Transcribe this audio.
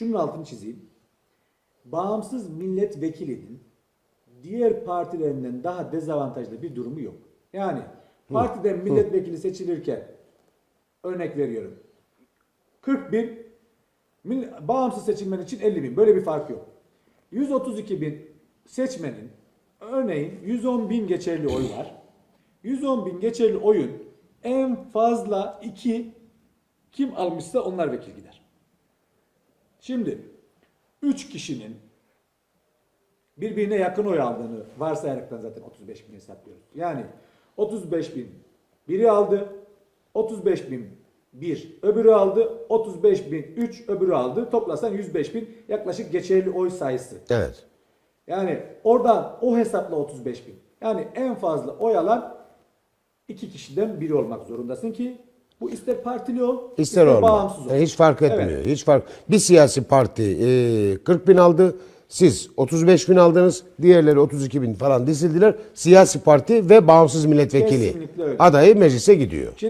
şunun altını çizeyim. Bağımsız milletvekilinin diğer partilerinden daha dezavantajlı bir durumu yok. Yani partiden milletvekili seçilirken örnek veriyorum. 40 bin bağımsız seçilmen için 50 bin. Böyle bir fark yok. 132 bin seçmenin örneğin 110 bin geçerli oy var. 110 bin geçerli oyun en fazla 2 kim almışsa onlar vekil gider. Şimdi 3 kişinin birbirine yakın oy aldığını varsayaraktan zaten 35 bin hesaplıyoruz. Yani 35 bin biri aldı, 35 bin bir öbürü aldı, 35 bin 3 öbürü aldı. Toplasan 105 bin yaklaşık geçerli oy sayısı. Evet. Yani oradan o hesapla 35 bin. Yani en fazla oy alan iki kişiden biri olmak zorundasın ki bu ister partili ol, İster olma. bağımsız ol. Yani hiç fark etmiyor. Evet. Hiç fark. Bir siyasi parti e, 40 bin aldı. Siz 35 bin aldınız. Diğerleri 32 bin falan dizildiler. Siyasi parti ve bağımsız milletvekili adayı meclise gidiyor.